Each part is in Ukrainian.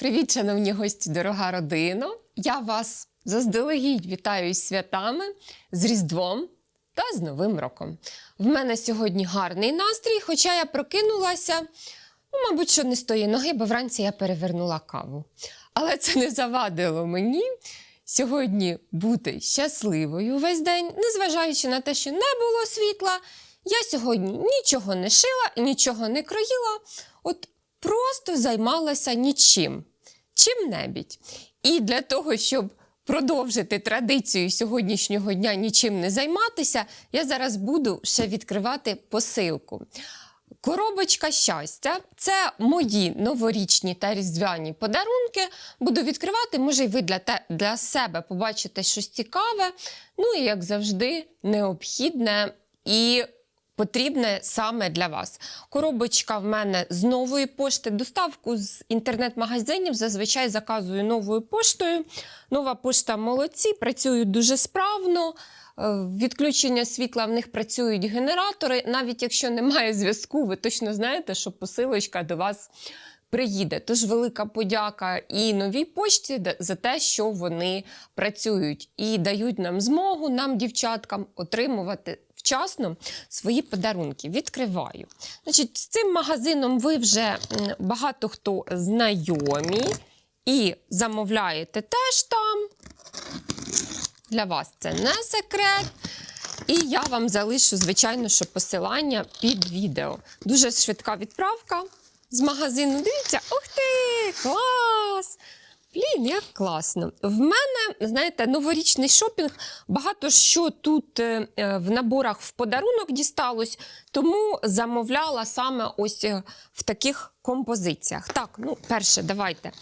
Привіт, шановні гості, дорога родина! Я вас заздалегідь вітаю із святами, з Різдвом та з Новим роком. В мене сьогодні гарний настрій, хоча я прокинулася, ну, мабуть, що не з тої ноги, бо вранці я перевернула каву. Але це не завадило мені сьогодні бути щасливою весь день, незважаючи на те, що не було світла. Я сьогодні нічого не шила, нічого не кроїла, от просто займалася нічим, чим-небудь. І для того, щоб продовжити традицію сьогоднішнього дня нічим не займатися, я зараз буду ще відкривати посилку. Коробочка щастя це мої новорічні та різдвяні подарунки. Буду відкривати. Може, і ви для, те, для себе побачите щось цікаве. Ну і як завжди, необхідне і потрібне саме для вас. Коробочка в мене з нової пошти. Доставку з інтернет-магазинів зазвичай заказую новою поштою. Нова пошта молодці, працюють дуже справно. Е, Відключення світла в них працюють генератори. Навіть якщо немає зв'язку, ви точно знаєте, що посилочка до вас приїде. Тож велика подяка і новій почті за те, що вони працюють і дають нам змогу, нам, дівчаткам, отримувати вчасно свої подарунки. Відкриваю. Значить, з цим магазином ви вже багато хто знайомі і замовляєте теж там. Для вас це не секрет. І я вам залишу, звичайно, що посилання під відео. Дуже швидка відправка з магазину. Дивіться, ух ти! Клас! Блін, як класно. В мене, знаєте, новорічний шопінг. Багато що тут е, е, в наборах в подарунок дісталось, тому замовляла саме ось е, в таких композиціях. Так, ну, перше, давайте.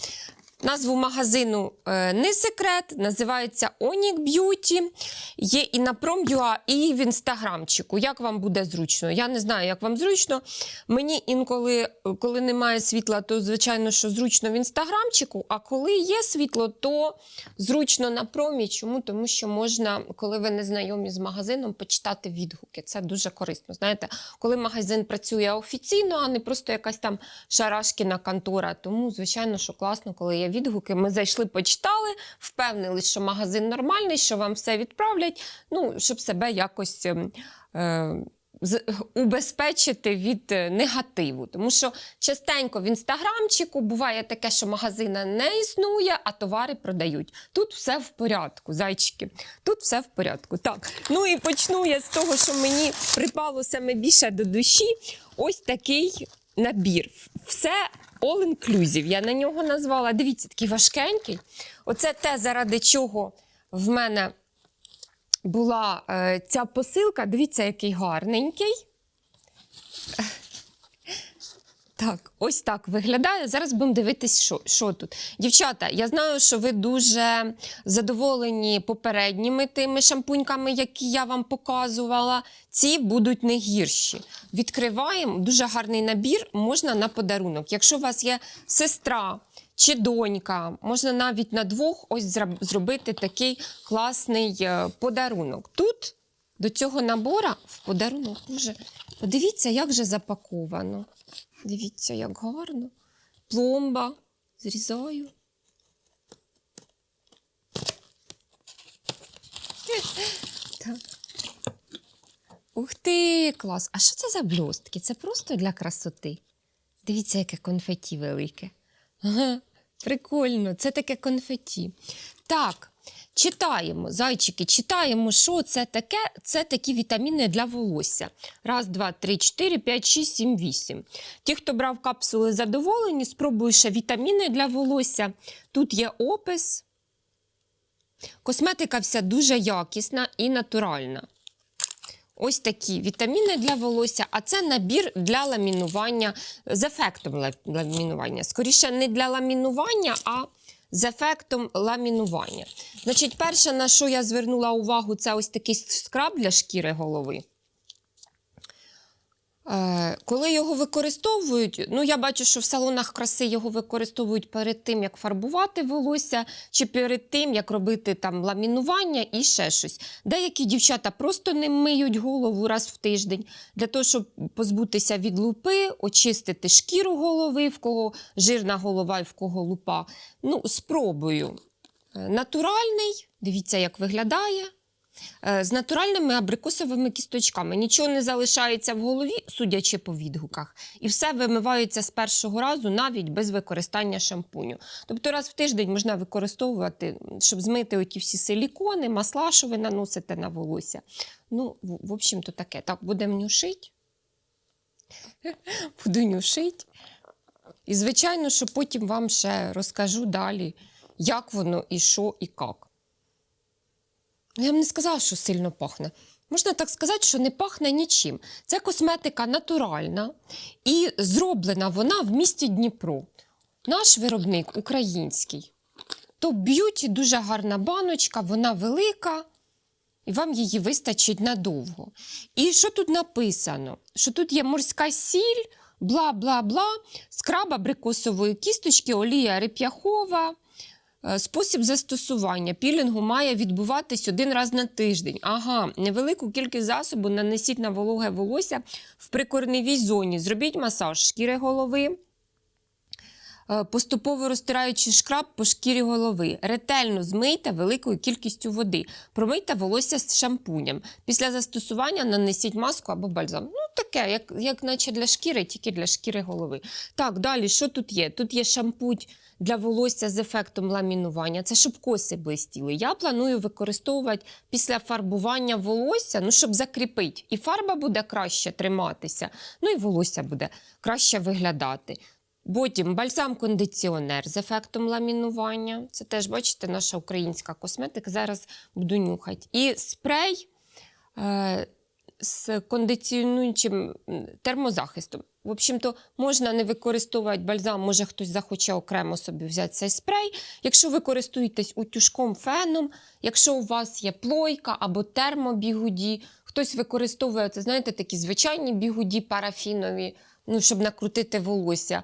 Назву магазину е, не секрет, називається Onic Beauty. Є і на Prom.ua, і в інстаграмчику. Як вам буде зручно? Я не знаю, як вам зручно. Мені інколи, е, коли немає світла, то звичайно, що зручно в інстаграмчику. А коли є світло, то зручно на промі. Чому? Тому що можна, коли ви не знайомі з магазином, почитати відгуки. Це дуже корисно. Знаєте, коли магазин працює офіційно, а не просто якась там шарашкіна контора. Тому, звичайно, що класно, коли є відгуки. Ми зайшли, почитали, впевнили, що магазин нормальний, що вам все відправлять. Ну, щоб себе якось. ем, Е, убезпечити від е, негативу. Тому що частенько в інстаграмчику буває таке, що магазина не існує, а товари продають. Тут все в порядку, зайчики. Тут все в порядку. Так. Ну і почну я з того, що мені припало саме більше до душі. Ось такий набір. Все all inclusive. Я на нього назвала. Дивіться, такий важкенький. Оце те, заради чого в мене була е, ця посилка. Дивіться, який гарненький. Так, ось так виглядає. Зараз будемо дивитись, що, що тут. Дівчата, я знаю, що ви дуже задоволені попередніми тими шампуньками, які я вам показувала. Ці будуть не гірші. Відкриваємо дуже гарний набір, можна на подарунок. Якщо у вас є сестра чи донька, можна навіть на двох ось зробити такий класний е, подарунок. Тут до цього набора в подарунок дуже. Подивіться, як же запаковано. Дивіться, як гарно. Пломба. Зрізаю. Так. Ух ти, клас! А що це за блістки? Це просто для красоти. Дивіться, яке конфеті велике. Ага, прикольно, це таке конфеті. Так, читаємо, зайчики, читаємо, що це таке. Це такі вітаміни для волосся. Раз, два, три, чотири, п'ять, шість, сім, вісім. Ті, хто брав капсули задоволені, спробую ще вітаміни для волосся. Тут є опис. Косметика вся дуже якісна і натуральна. Ось такі вітаміни для волосся, а це набір для ламінування з ефектом ламінування. Скоріше, не для ламінування, а з ефектом ламінування. Значить, перше, на що я звернула увагу, це ось такий скраб для шкіри голови. Е, Коли його використовують, ну я бачу, що в салонах краси його використовують перед тим, як фарбувати волосся, чи перед тим, як робити там ламінування і ще щось. Деякі дівчата просто не миють голову раз в тиждень для того, щоб позбутися від лупи, очистити шкіру голови, в кого жирна голова і в кого лупа. Ну, спробую. Е, Натуральний, дивіться, як виглядає. Е, З натуральними абрикосовими кісточками. Нічого не залишається в голові, судячи по відгуках, і все вимивається з першого разу, навіть без використання шампуню. Тобто раз в тиждень можна використовувати, щоб змити оті всі силікони, масла, що ви наносите на волосся. Ну, в, общем-то, таке. Так, будемо нюшити. Буду нюшити. І, звичайно, що потім вам ще розкажу далі, як воно і що, і як. Ну, Я б не сказала, що сильно пахне. Можна так сказати, що не пахне нічим. Це косметика натуральна і зроблена вона в місті Дніпро. Наш виробник український. То б'юті дуже гарна баночка, вона велика, і вам її вистачить надовго. І що тут написано? Що тут є морська сіль, бла-бла-бла, скраб абрикосової кісточки, олія реп'яхова. Е, Спосіб застосування пілінгу має відбуватись один раз на тиждень. Ага, невелику кількість засобу нанесіть на вологе волосся в прикорневій зоні. Зробіть масаж шкіри голови. Е, Поступово розтираючи шкраб по шкірі голови. Ретельно змийте великою кількістю води. Промийте волосся з шампунем. Після застосування нанесіть маску або бальзам. Ну, таке, як, як наче для шкіри, тільки для шкіри голови. Так, далі, що тут є? Тут є шампунь для волосся з ефектом ламінування. Це щоб коси блистіли. Я планую використовувати після фарбування волосся, ну, щоб закріпити. І фарба буде краще триматися, ну і волосся буде краще виглядати. Потім бальзам-кондиціонер з ефектом ламінування. Це теж, бачите, наша українська косметика. Зараз буду нюхати. І спрей е, з кондиціонуючим термозахистом. В общем-то, можна не використовувати бальзам, може хтось захоче окремо собі взяти цей спрей. Якщо ви користуєтесь утюжком, феном, якщо у вас є плойка або термобігуді, хтось використовує, це, знаєте, такі звичайні бігуді парафінові, ну, щоб накрутити волосся.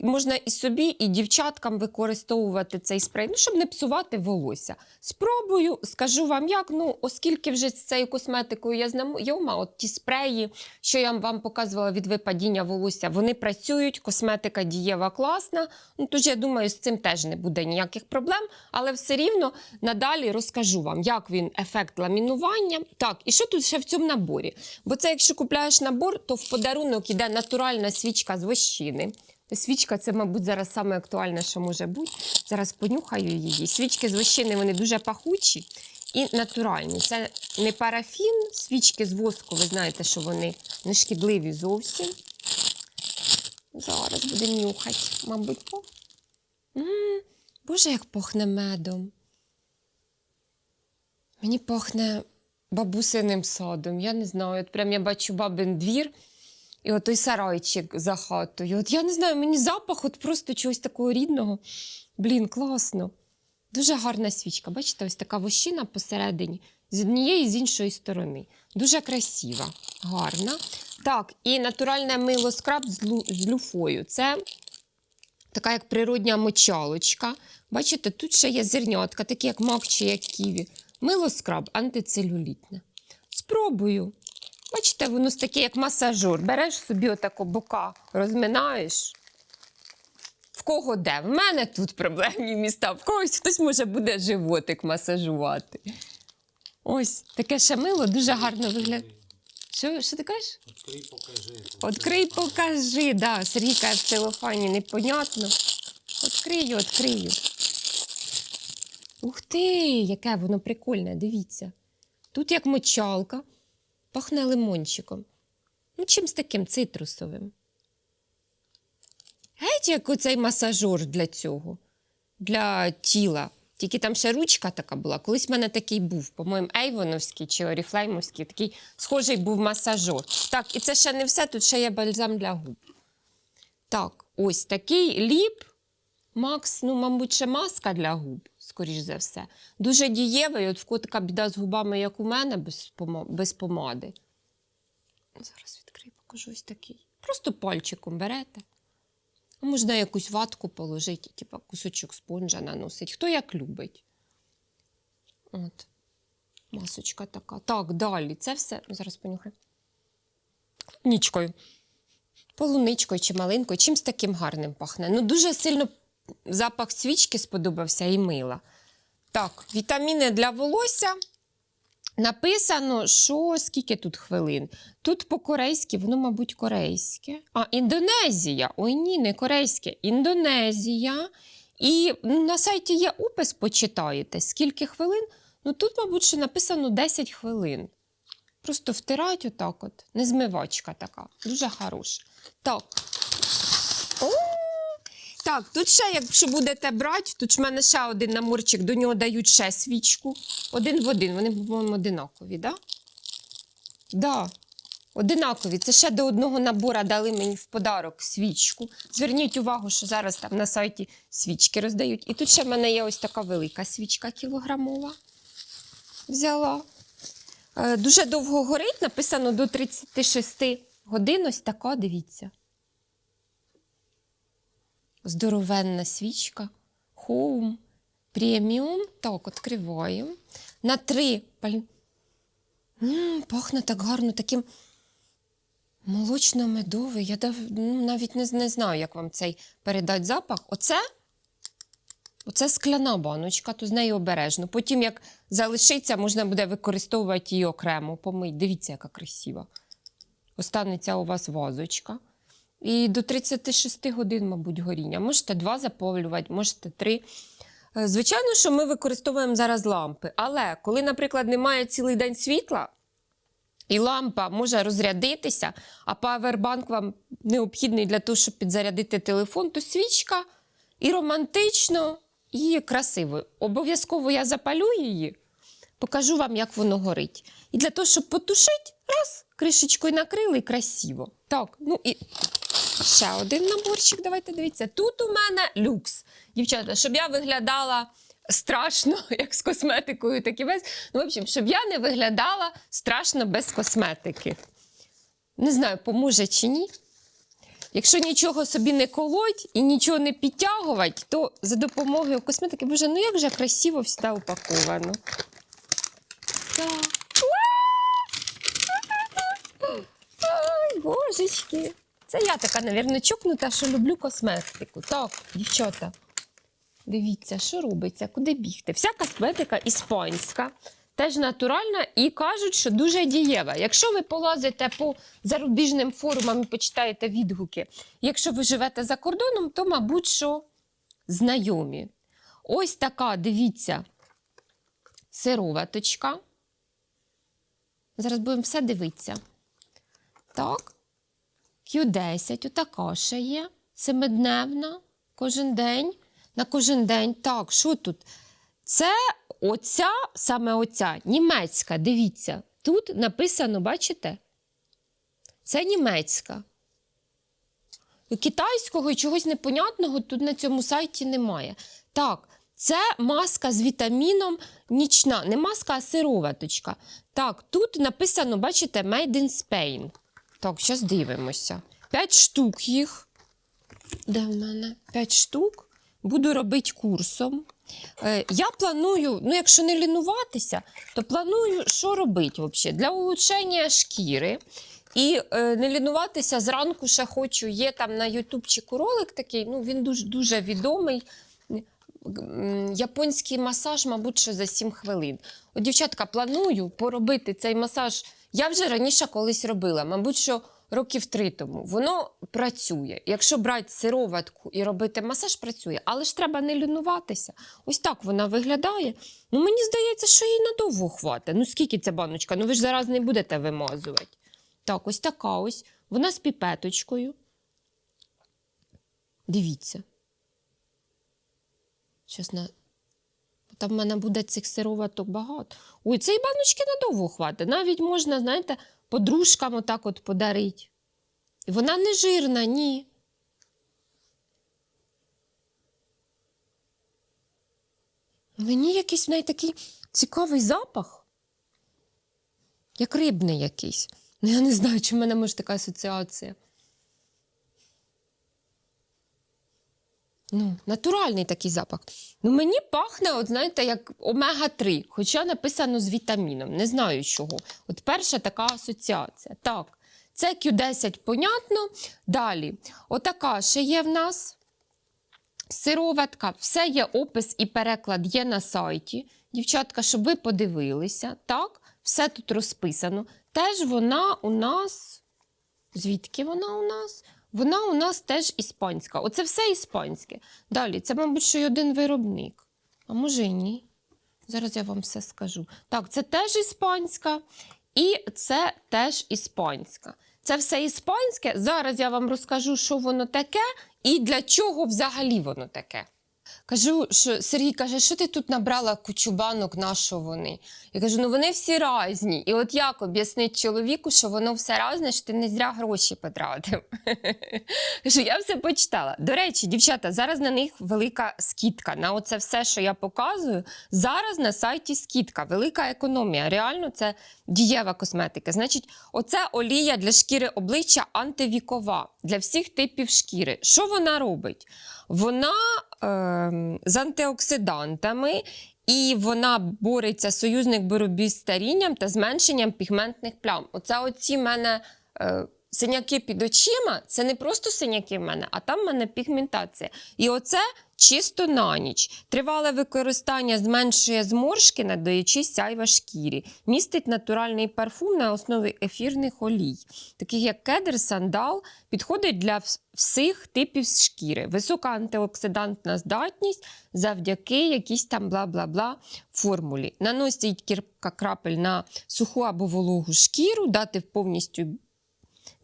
Можна і собі, і дівчаткам використовувати цей спрей, ну, щоб не псувати волосся. Спробую, скажу вам як. Ну, оскільки вже з цією косметикою я знайома, от ті спреї, що я вам показувала від випадіння волосся, вони працюють, косметика дієва класна. Ну, тож я думаю, з цим теж не буде ніяких проблем, але все рівно надалі розкажу вам, як він ефект ламінування. Так, і що тут ще в цьому наборі? Бо це, якщо купляєш набор, то в подарунок іде натуральна свічка з вощини. Свічка це, мабуть, зараз саме актуальне, що може бути. Зараз понюхаю її. Свічки з вощини вони дуже пахучі і натуральні. Це не парафін, свічки з воску, ви знаєте, що вони не шкідливі зовсім. Зараз будемо нюхати, мабуть, по. Боже, як пахне медом. Мені пахне бабусиним садом. Я не знаю. От прям я бачу бабин двір. І от той сарайчик за хатою. От я не знаю, мені запах от просто чогось такого рідного. Блін, класно. Дуже гарна свічка. Бачите, ось така вощина посередині, з однієї з іншої сторони. Дуже красива, гарна. Так, і натуральне мило скраб з, лу- з люфою. Це така як природня мочалочка. Бачите, тут ще є зернятка, такі як мак чи як ківі. Мило скраб антицелюлітне. Спробую. Бачите, воно таке, як масажер. Береш собі отако бока, розминаєш. В кого де? В мене тут проблемні міста, в когось хтось може буде животик масажувати. Ось таке ще мило дуже гарно виглядає. Що, що ти кажеш? Відкрий, покажи. Открий, покажи. Да, Сергійка в целофані непонятно. Открию, открию. Ух ти, яке воно прикольне, дивіться. Тут як мочалка, пахне лимончиком. Ну, чимсь таким цитрусовим. Геть, як оцей масажор для цього, для тіла. Тільки там ще ручка така була. Колись в мене такий був, по-моєму, Ейвоновський чи Оріфлеймовський, такий схожий був масажор. Так, і це ще не все, тут ще є бальзам для губ. Так, ось такий ліп. Макс, ну, мабуть, ще маска для губ, скоріш за все. Дуже дієвий, от в кого така біда з губами, як у мене, без, без помади. Зараз відкрию, покажу. покажу ось такий. Просто пальчиком берете. А можна якусь ватку положити, типу кусочок спонжа наносить. Хто як любить. От. Масочка така. Так, далі. Це все. Зараз понюхаю. Нічкою. Полуничкою чи малинкою, чимсь таким гарним пахне. Ну, дуже сильно запах свічки сподобався і мила. Так, вітаміни для волосся. Написано, що скільки тут хвилин. Тут по-корейськи, воно, мабуть, корейське. А, Індонезія. Ой, ні, не корейське. Індонезія. І на сайті є опис, почитаєте, скільки хвилин. Ну тут, мабуть, що написано 10 хвилин. Просто втирають отак от. Незмивачка така. Дуже хороша. Так. Так, тут ще, якщо будете брати, тут в мене ще один наморчик, до нього дають ще свічку. Один в один. Вони, по-моєму, одинакові, так? Да? Да. Одинакові. Це ще до одного набора дали мені в подарок свічку. Зверніть увагу, що зараз там на сайті свічки роздають. І тут ще в мене є ось така велика свічка кілограмова. Взяла. Е, Дуже довго горить, написано до 36 годин. Ось така, дивіться. Здоровенна свічка. Home преміум. Так, відкриваємо. На три. паль- пахне так гарно, таким молочно-медовий. Я дав, ну, навіть не, не знаю, як вам цей передати запах. Оце, оце скляна баночка, то з нею обережно. Потім, як залишиться, можна буде використовувати її окремо. Помить. Дивіться, яка красива. Останеться у вас вазочка. І до 36 годин, мабуть, горіння. Можете два заповлювати, можете три. Е, Звичайно, що ми використовуємо зараз лампи. Але коли, наприклад, немає цілий день світла, і лампа може розрядитися, а павербанк вам необхідний для того, щоб підзарядити телефон, то свічка і романтично, і красиво. Обов'язково я запалю її, покажу вам, як воно горить. І для того, щоб потушити, раз, кришечкою накрили і красиво. Так, ну і ще один наборчик. Давайте дивіться. Тут у мене люкс. Дівчата, щоб я виглядала страшно, як з косметикою, так і без. Ну, в общем, щоб я не виглядала страшно без косметики. Не знаю, поможе чи ні. Якщо нічого собі не колоть і нічого не підтягувати, то за допомогою косметики, боже, ну як же красиво все упаковано. Так. Ай, божечки. Це я така, навірно, чокнута, що люблю косметику. Так, дівчата, дивіться, що робиться, куди бігти. Вся косметика іспанська, теж натуральна і кажуть, що дуже дієва. Якщо ви полазите по зарубіжним форумам і почитаєте відгуки, якщо ви живете за кордоном, то, мабуть, що знайомі. Ось така, дивіться, сироваточка. Зараз будемо все дивитися. Так. Q10, отака ще є. Семидневна, кожен день. На кожен день. Так, що тут? Це оця, саме оця, німецька. Дивіться. Тут написано, бачите? Це німецька. Китайського і чогось непонятного тут на цьому сайті немає. Так, це маска з вітаміном нічна. Не маска, а сироваточка. Так, тут написано, бачите, Made in Spain. Так, зараз дивимося. П'ять штук їх. Де в мене? П'ять штук. Буду робити курсом. Е, я планую, ну якщо не лінуватися, то планую, що робити взагалі? Для улучшення шкіри. І е, не лінуватися зранку ще хочу. Є там на ютубчику ролик такий, ну він дуже, дуже відомий. Японський масаж, мабуть, що за 7 хвилин. От, дівчатка, планую поробити цей масаж. Я вже раніше колись робила, мабуть, що років три тому. Воно працює. Якщо брати сироватку і робити масаж, працює. Але ж треба не лінуватися. Ось так вона виглядає. Ну, мені здається, що їй надовго хватить. Ну, скільки ця баночка? Ну, ви ж зараз не будете вимазувати. Так, ось така ось. Вона з піпеточкою. Дивіться. Щас Там в мене буде цих сироваток багато. Ой, цієї баночки надовго хватить. Навіть можна, знаєте, подружкам отак от подарити. І вона не жирна, ні. Мені якийсь в неї такий цікавий запах, як рибний якийсь. Ну, я не знаю, чи в мене може така асоціація. Ну, натуральний такий запах. Ну, мені пахне, от знаєте, як омега-3, хоча написано з вітаміном. Не знаю чого. От перша така асоціація. Так, це Q10, понятно. Далі, отака ще є в нас сироватка. Все є опис і переклад є на сайті. Дівчатка, щоб ви подивилися, так, все тут розписано. Теж вона у нас. Звідки вона у нас? Вона у нас теж іспанська. Оце все іспанське. Далі, це, мабуть, що й один виробник. А може і ні. Зараз я вам все скажу. Так, це теж іспанська, і це теж іспанська. Це все іспанське. Зараз я вам розкажу, що воно таке і для чого взагалі воно таке. Кажу, що Сергій каже, що ти тут набрала кучу банок, на що вони? Я кажу, ну вони всі різні. І от як об'яснити чоловіку, що воно все різне, що ти не зря гроші потратив. Кажу, я все почитала. До речі, дівчата, зараз на них велика скидка. На оце все, що я показую. Зараз на сайті скидка, велика економія. Реально, це дієва косметика. Значить, оце олія для шкіри обличчя антивікова для всіх типів шкіри. Що вона робить? Вона е, з антиоксидантами. І вона бореться союзник боротьбі з старінням та зменшенням пігментних плям. Оце оці мене е, синяки під очима. Це не просто синяки в мене, а там в мене пігментація. І оце чисто на ніч. Тривале використання зменшує зморшки, надаючи сяйва шкірі. Містить натуральний парфум на основі ефірних олій, таких як кедр, сандал, підходить для всіх типів шкіри. Висока антиоксидантна здатність завдяки якійсь там бла-бла-бла формулі. Наносить кілька крапель на суху або вологу шкіру, дати повністю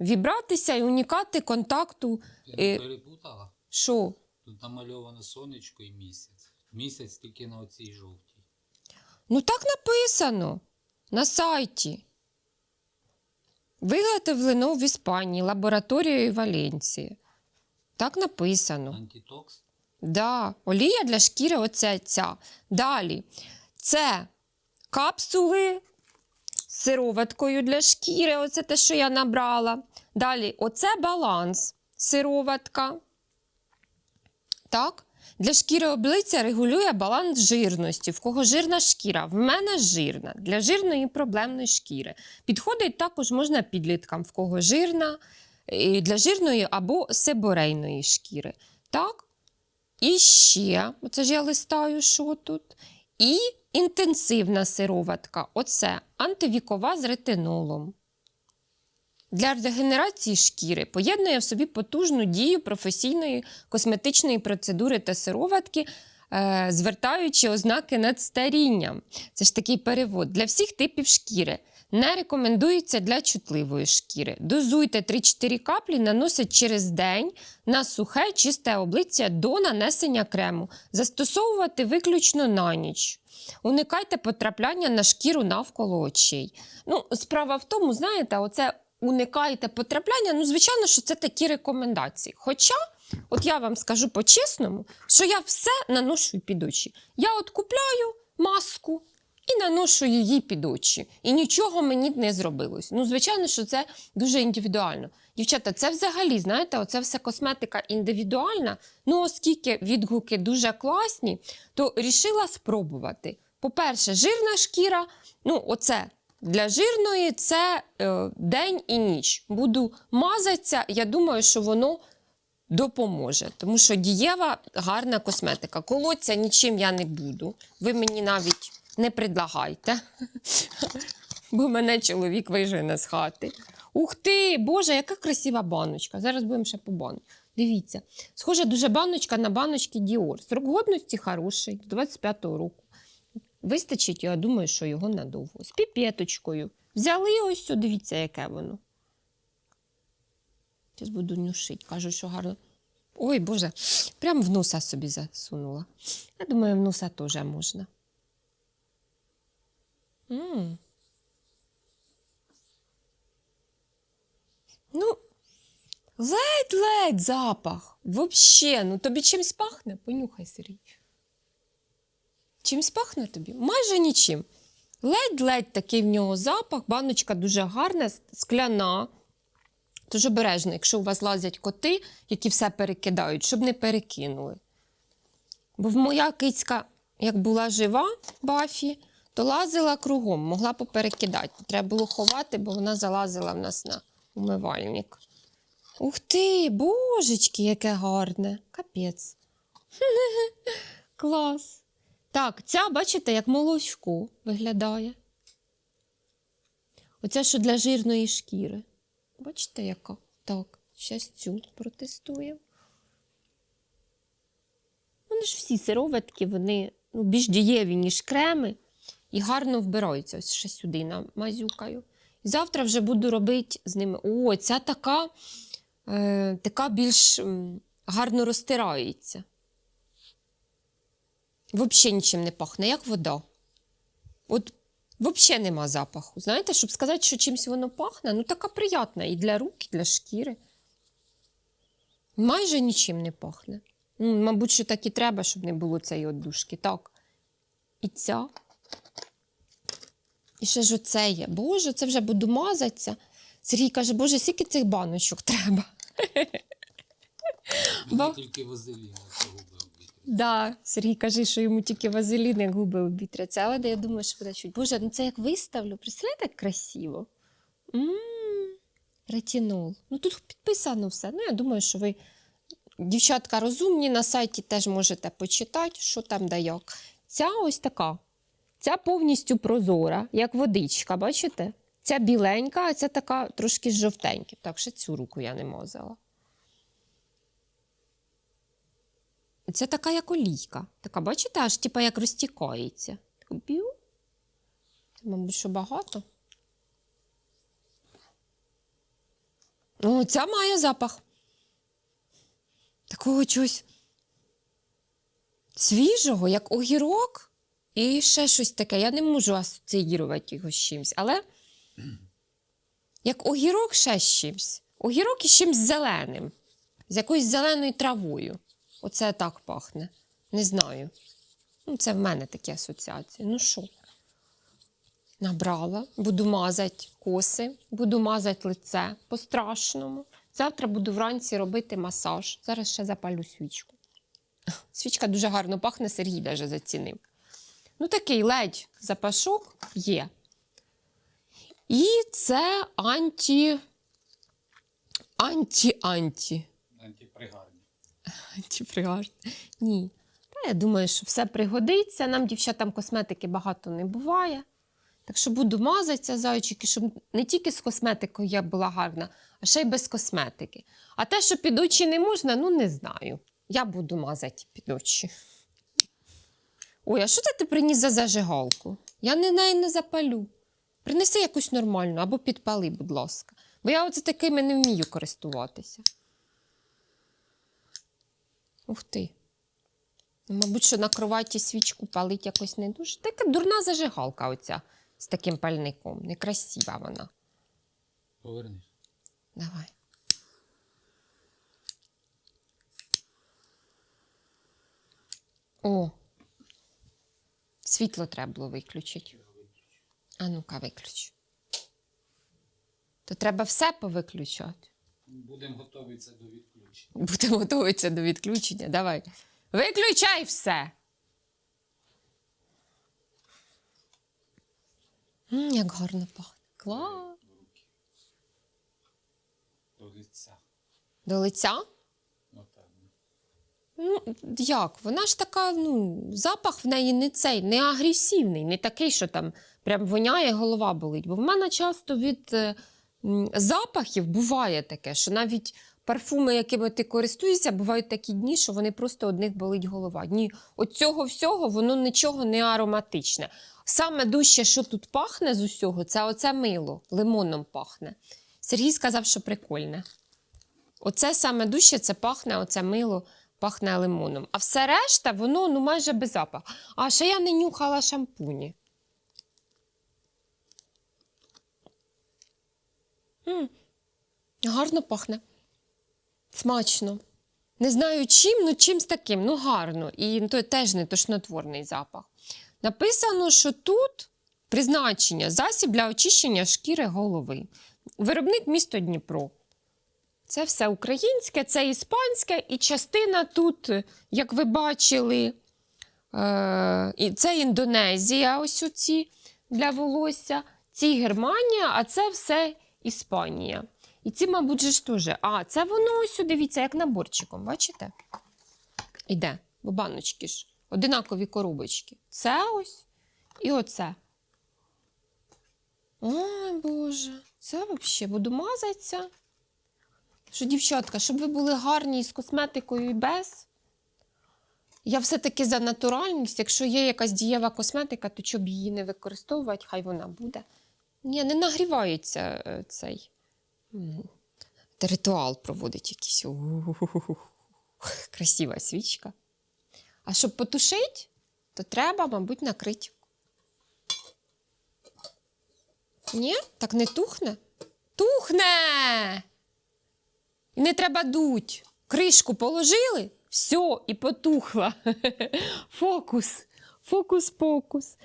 вібратися і уникати контакту. Ти Е, перепутала? Що? Тут намальовано сонечко і місяць. Місяць тільки на оцій жовтій. Ну так написано на сайті. Виготовлено в Іспанії лабораторією Валенції. Так написано. Антитокс? Да, олія для шкіри оця ця. Далі. Це капсули сироваткою для шкіри. Оце те, що я набрала. Далі, оце баланс. Сироватка. Так? Для шкіри обличчя регулює баланс жирності. В кого жирна шкіра? В мене жирна. Для жирної проблемної шкіри. Підходить також можна підліткам, в кого жирна, для жирної або сиборейної шкіри. Так? І ще, оце ж я листаю, що тут. І інтенсивна сироватка. Оце антивікова з ретинолом. Для регенерації шкіри поєднує в собі потужну дію професійної косметичної процедури та сироватки, е, звертаючи ознаки над старінням. Це ж такий перевод для всіх типів шкіри. Не рекомендується для чутливої шкіри. Дозуйте 3-4 каплі, наносять через день на сухе, чисте обличчя до нанесення крему. Застосовувати виключно на ніч. Уникайте потрапляння на шкіру навколо очей. Ну, справа в тому, знаєте, оце уникайте потрапляння. Ну, звичайно, що це такі рекомендації. Хоча, от я вам скажу по-чесному, що я все наношу під очі. Я от купляю маску і наношу її під очі. І нічого мені не зробилось. Ну, звичайно, що це дуже індивідуально. Дівчата, це взагалі, знаєте, оце все косметика індивідуальна. Ну, оскільки відгуки дуже класні, то рішила спробувати. По-перше, жирна шкіра, ну, оце для жирної це е, день і ніч. Буду мазатися, я думаю, що воно допоможе. Тому що дієва гарна косметика. Колоться нічим я не буду. Ви мені навіть не предлагайте, бо мене чоловік вижене з хати. Ух ти, Боже, яка красива баночка. Зараз будемо ще по банку. Дивіться, схожа дуже баночка на баночки Dior. Срок годності хороший, до 25-го року. Вистачить, я думаю, що його надовго. З піпеточкою. Взяли ось, дивіться, яке воно. Зараз буду нюшити. Кажуть, що гарно. Ой, Боже, прям в носа собі засунула. Я думаю, в носа теж можна. м Ну, ледь-ледь запах. Вообще, ну тобі чимсь пахне? Понюхай, Сергій. Чимсь пахне тобі? Майже нічим. Ледь-ледь такий в нього запах, баночка дуже гарна, скляна. Тож обережно, якщо у вас лазять коти, які все перекидають, щоб не перекинули. Бо в моя кицька, як була жива Бафі, то лазила кругом, могла поперекидати. Треба було ховати, бо вона залазила в нас на умивальник. Ух ти, божечки, яке гарне. Капець. Клас. Так, ця, бачите, як молочко виглядає. Оце що для жирної шкіри. Бачите, яка? Так, зараз цю протестуємо. Вони ж всі сироватки, вони ну, більш дієві, ніж креми, і гарно вбираються. Ось ще сюди намазюкаю. І завтра вже буду робити з ними. О, ця така, е, така більш гарно розтирається. Взагалі нічим не пахне, як вода. От взагалі нема запаху. Знаєте, щоб сказати, що чимось воно пахне, ну така приятна і для рук, і для шкіри. Майже нічим не пахне. Ну, мабуть, що так і треба, щоб не було цієї оддушки. Так. І ця. І ще ж оце є. Боже, це вже буду мазатися. Сергій каже, Боже, скільки цих баночок треба. Мені Ба- тільки вазелін губи обвітрює. Да, Сергій каже, що йому тільки вазелін, як губи обітряться. Але я думаю, що буде чуть. Боже, ну це як виставлю. Представляєте, як красиво. м ретинол. Ну тут підписано все. Ну, я думаю, що ви, дівчатка, розумні, на сайті теж можете почитати, що там да як. Ця ось така. Ця повністю прозора, як водичка, бачите? Ця біленька, а ця така трошки жовтенька. Так, ще цю руку я не мазала. Це така як олійка. Така, бачите, аж типа як розтікається. Так, б'ю. Це, мабуть, що багато. О, ця має запах. Такого чогось свіжого, як огірок, і ще щось таке. Я не можу асоціювати його з чимось, але як огірок ще з чимось. Огірок із чимось зеленим, з якоюсь зеленою травою. Оце так пахне. Не знаю. Ну, це в мене такі асоціації. Ну що? Набрала, буду мазати коси, буду мазати лице по-страшному. Завтра буду вранці робити масаж. Зараз ще запалю свічку. Свічка дуже гарно пахне, Сергій даже зацінив. Ну, такий ледь запашок є. І це анті. Анті-анті. Антипригарні. Антипригарне. Ні. Та я думаю, що все пригодиться. Нам, дівчатам, косметики багато не буває. Так що буду мазатися, зайчики, щоб не тільки з косметикою я була гарна, а ще й без косметики. А те, що під очі не можна, ну не знаю. Я буду мазати під очі. Ой, а що це ти приніс за зажигалку? Я не неї не запалю. Принеси якусь нормальну або підпали, будь ласка. Бо я оце такими не вмію користуватися. Ух ти. Ну, Мабуть, що на кроваті свічку палить якось не дуже. Така дурна зажигалка оця з таким пальником. Некрасива вона. Повернись. Давай. О. Світло треба було виключити. А ну-ка, виключ. То треба все повиключати. Будемо готуватися до відключення. Будемо готуватися до відключення. Давай. Виключай все. М, як гарно пахне. Клас. Руки. До лиця. До лиця? Отак. Ну, як? Вона ж така, ну, запах в неї не цей, не агресивний, не такий, що там прям воняє, голова болить. Бо в мене часто від е, запахів буває таке, що навіть парфуми, якими ти користуєшся, бувають такі дні, що вони просто одних болить голова. Ні, от цього всього воно нічого не ароматичне. Саме дужче, що тут пахне з усього, це оце мило, лимоном пахне. Сергій сказав, що прикольне. Оце саме дужче, це пахне, оце мило пахне лимоном. А все решта, воно ну, майже без запаху. А ще я не нюхала шампуні. М, Гарно пахне. Смачно. Не знаю чим, ну чимсь таким, ну гарно. І то теж не тошнотворний запах. Написано, що тут Призначення засіб для очищення шкіри голови. Виробник місто Дніпро. Це все українське, це іспанське, і частина тут, як ви бачили, е, це Індонезія, ось оці для волосся, ці Германія, а це все Іспанія. І ці, мабуть, ж теж. А, це воно ось, дивіться, як наборчиком, бачите? Іде, бо баночки ж, одинакові коробочки. Це ось і оце. Ой, Боже, це взагалі буду мазатися. Що, дівчатка, щоб ви були гарні з косметикою і без. Я все-таки за натуральність. Якщо є якась дієва косметика, то щоб її не використовувати, хай вона буде. Ні, не нагрівається е, цей. Та ритуал проводить якийсь. Красива свічка. А щоб потушити, то треба, мабуть, накрити. Ні? Так не тухне? Тухне! І не треба дуть. Кришку положили, все, і потухла. Фокус. Фокус-покус.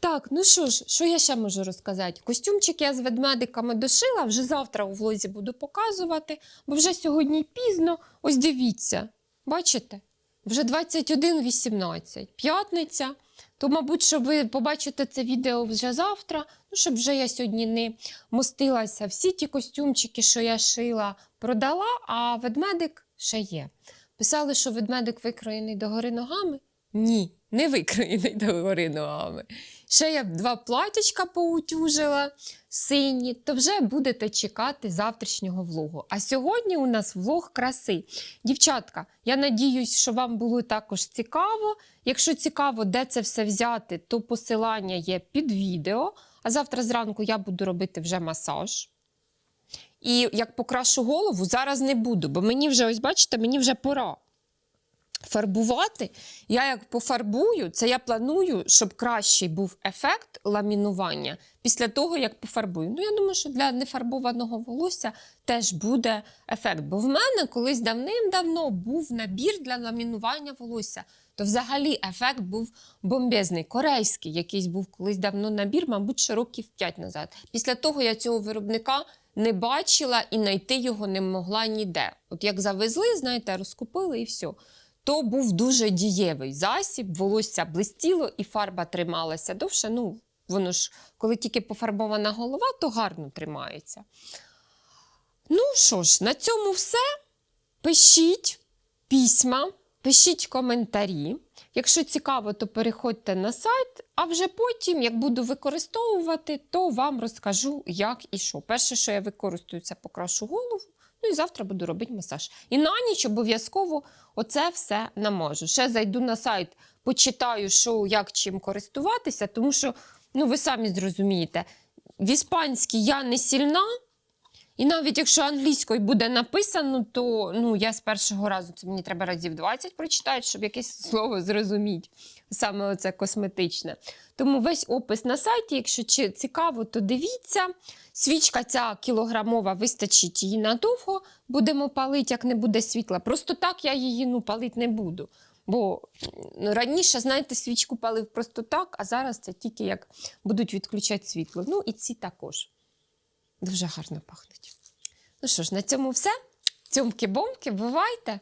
Так, ну що ж, що я ще можу розказати? Костюмчик я з ведмедиками дошила, вже завтра у влозі буду показувати, бо вже сьогодні пізно. Ось дивіться, бачите? Вже 21.18, п'ятниця. То, мабуть, щоб ви побачите це відео вже завтра, ну, щоб вже я сьогодні не мостилася. Всі ті костюмчики, що я шила, продала, а ведмедик ще є. Писали, що ведмедик викроєний догори ногами. Ні, не викроєний догори ногами. Ще я два платячка поутюжила сині, то вже будете чекати завтрашнього влогу. А сьогодні у нас влог краси. Дівчатка, я надіюсь, що вам було також цікаво. Якщо цікаво, де це все взяти, то посилання є під відео. А завтра зранку я буду робити вже масаж. І як покрашу голову, зараз не буду, бо мені вже, ось бачите, мені вже пора фарбувати. Я як пофарбую, це я планую, щоб кращий був ефект ламінування після того, як пофарбую. Ну, я думаю, що для нефарбованого волосся теж буде ефект. Бо в мене колись давним-давно був набір для ламінування волосся. То взагалі ефект був бомбезний, корейський, якийсь був колись давно набір, мабуть, ще років 5 назад. Після того я цього виробника не бачила і знайти його не могла ніде. От як завезли, знаєте, розкупили і все. То був дуже дієвий засіб, волосся блистіло і фарба трималася довше. Ну, воно ж, коли тільки пофарбована голова, то гарно тримається. Ну що ж, на цьому все. Пишіть письма, пишіть коментарі. Якщо цікаво, то переходьте на сайт, а вже потім, як буду використовувати, то вам розкажу, як і що. Перше, що я використаю, це покрашу голову. Ну і завтра буду робити масаж. І на ніч обов'язково оце все наможу. Ще зайду на сайт, почитаю, що як чим користуватися, тому що, ну ви самі зрозумієте, в іспанській я не сильна. І навіть якщо англійською буде написано, то ну, я з першого разу це мені треба разів 20 прочитати, щоб якесь слово зрозуміти. Саме оце косметичне. Тому весь опис на сайті, якщо цікаво, то дивіться. Свічка ця кілограмова, вистачить її надовго. Будемо палити, як не буде світла. Просто так я її ну, палити не буду. Бо раніше, знаєте, свічку палив просто так, а зараз це тільки як будуть відключати світло. Ну і ці також. Дуже гарно пахнуть. Ну що ж, на цьому все. Цьомки-бомки, бувайте!